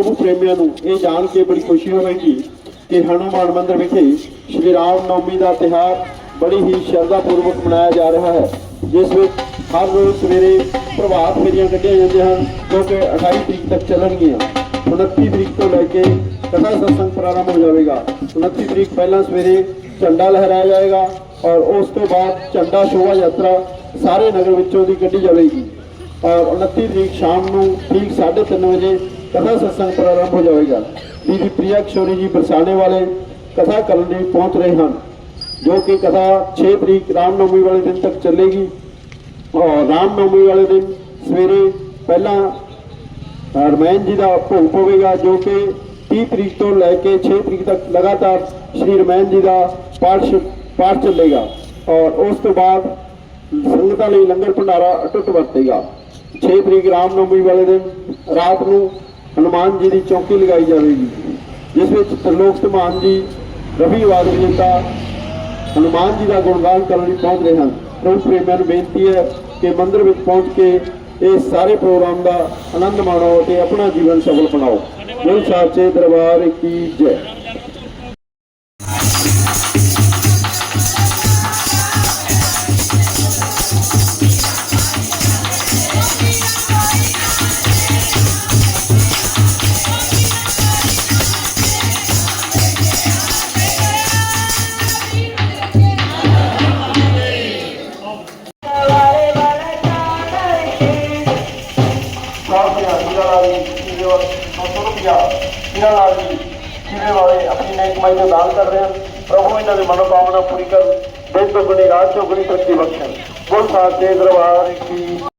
ਪ੍ਰਭੂ ਪ੍ਰੇਮੀਆਂ ਨੂੰ ਇਹ ਜਾਣ ਕੇ ਬੜੀ ਖੁਸ਼ੀ ਹੋਵੇਗੀ ਕਿ ਹਨੂਮਾਨ ਮੰਦਿਰ ਵਿਖੇ ਸ਼੍ਰੀ ਰਾਮ ਨੌਮੀ ਦਾ ਤਿਉਹਾਰ ਬੜੀ ਹੀ ਸ਼ਰਧਾ ਪੂਰਵਕ ਮਨਾਇਆ ਜਾ ਰਿਹਾ ਹੈ, ਜਿਸ ਵਿੱਚ ਹਰ ਰੋਜ਼ ਸਵੇਰੇ ਪ੍ਰਭਾਤ ਫੇਰੀਆਂ ਕੱਢੀਆਂ ਜਾਂਦੀਆਂ ਹਨ, ਜੋ ਕਿ 28 ਤਰੀਕ ਤੱਕ ਚੱਲਣਗੀਆਂ। 29 ਤਰੀਕ ਤੋਂ ਲੈ ਕੇ ਕਥਾ ਸਤਸੰਗ ਪ੍ਰਾਰੰਭ ਹੋ ਜਾਵੇਗਾ। 29 ਤਰੀਕ ਪਹਿਲਾਂ ਸਵੇਰੇ ਝੰਡਾ ਲਹਿਰਾਇਆ ਜਾਏਗਾ ਔਰ ਉਸ ਤੋਂ ਬਾਅਦ ਝੰਡਾ ਸ਼ੋਭਾ ਯਾਤਰਾ ਸਾਰੇ ਨਗਰ ਵਿੱਚੋਂ ਦੀ ਕੱਢੀ ਜਾਵੇਗੀ। ਔਰ 29 ਤਰੀਕ ਸ਼ਾਮ ਨੂੰ ਠੀਕ 3:30 ਵਜੇ ਕਥਾ ਸਤਸੰਗ ਪ੍ਰਾਰੰਭ ਹੋ ਜਾਵੇਗਾ। ਬੀਬੀ ਪ੍ਰਿਆ ਕਿਸ਼ੋਰੀ ਜੀ ਬਰਸਾਣੇ ਵਾਲੇ ਕਥਾ ਕਰਨ ਲਈ ਪਹੁੰਚ ਰਹੇ ਹਨ, ਜੋ ਕਿ ਕਥਾ 6 ਤਰੀਕ ਰਾਮਨਵਮੀ ਵਾਲੇ ਦਿਨ ਤੱਕ ਚੱਲੇਗੀ। ਔਰ ਰਾਮਨਵਮੀ ਵਾਲੇ ਦਿਨ ਸਵੇਰੇ ਪਹਿਲਾਂ ਰਮਾਇਣ ਜੀ ਦਾ ਭੋਗ ਪਵੇਗਾ, ਜੋ ਕਿ 30 ਤਰੀਕ ਤੋਂ ਲੈ ਕੇ 6 ਤਰੀਕ ਤੱਕ ਲਗਾਤਾਰ ਸ਼੍ਰੀ ਰਮਾਇਣ ਜੀ ਦਾ ਪਾਠ ਸ਼- ਪਾਠ ਚੱਲੇਗਾ। ਔਰ ਉਸ ਤੋਂ ਬਾਅਦ ਸੰਗਤਾਂ ਲਈ ਲੰਗਰ ਭੰਡਾਰਾ ਅਟੁੱਟ ਵਰਤੇਗਾ। 6 ਤਰੀਕ ਰਾਮਨਵਮੀ ਵਾਲੇ ਦਿਨ ਰਾਤ ਨੂੰ ਹਨੂਮਾਨ ਜੀ ਦੀ ਚੌਕੀ ਲਗਾਈ ਜਾਵੇਗੀ, ਜਿਸ ਵਿੱਚ ਤਰਲੋਕ ਧਮਾਨ ਜੀ, ਰਵੀ ਵਾਦ ਵਿਜੇਤਾ ਹਨੂਮਾਨ ਜੀ ਦਾ ਗੁਣਗਾਨ ਕਰਨ ਲਈ ਪਹੁੰਚ ਰਹੇ ਹਨ। ਪ੍ਰਭੂ ਪ੍ਰੇਮੀਆਂ ਨੂੰ ਬੇਨਤੀ ਹੈ ਕਿ ਮੰਦਿਰ ਵਿੱਚ ਪਹੁੰਚ ਕੇ ਇਹ ਸਾਰੇ ਪ੍ਰੋਗਰਾਮ ਦਾ ਆਨੰਦ ਮਾਣੋ ਤੇ ਆਪਣਾ ਜੀਵਨ ਸਫਲ ਬਣਾਓ। ਗੁਰੂ ਸਾਹਿਬ ਦਰਬਾਰ ਕੀ ਜੈ। 200 ਰੁਪਇਆ ਹੀਰਾ ਲਾਲ ਜੀ ਜਿਹਦੇ ਵਾਲੇ ਆਪਣੀ ਨਈ ਕਮਾਈ ਦਾ ਦਾਨ ਕਰ ਰਹੇ ਹਨ ਪ੍ਰਭੂ, ਇਹਨਾਂ ਦੀ ਮਨੋਕਾਮਨਾ ਪੂਰੀ ਕਰਨ। ਦਿਨ ਦੁਗਣੀ, ਰਾਤ ਗੁਣੀ ਤਰੱਕੀ ਬਖਸ਼ਣ। ਗੁਰੂ ਸਾਹਿਬ ਦੇ ਦਰਬਾਰ ਕੀ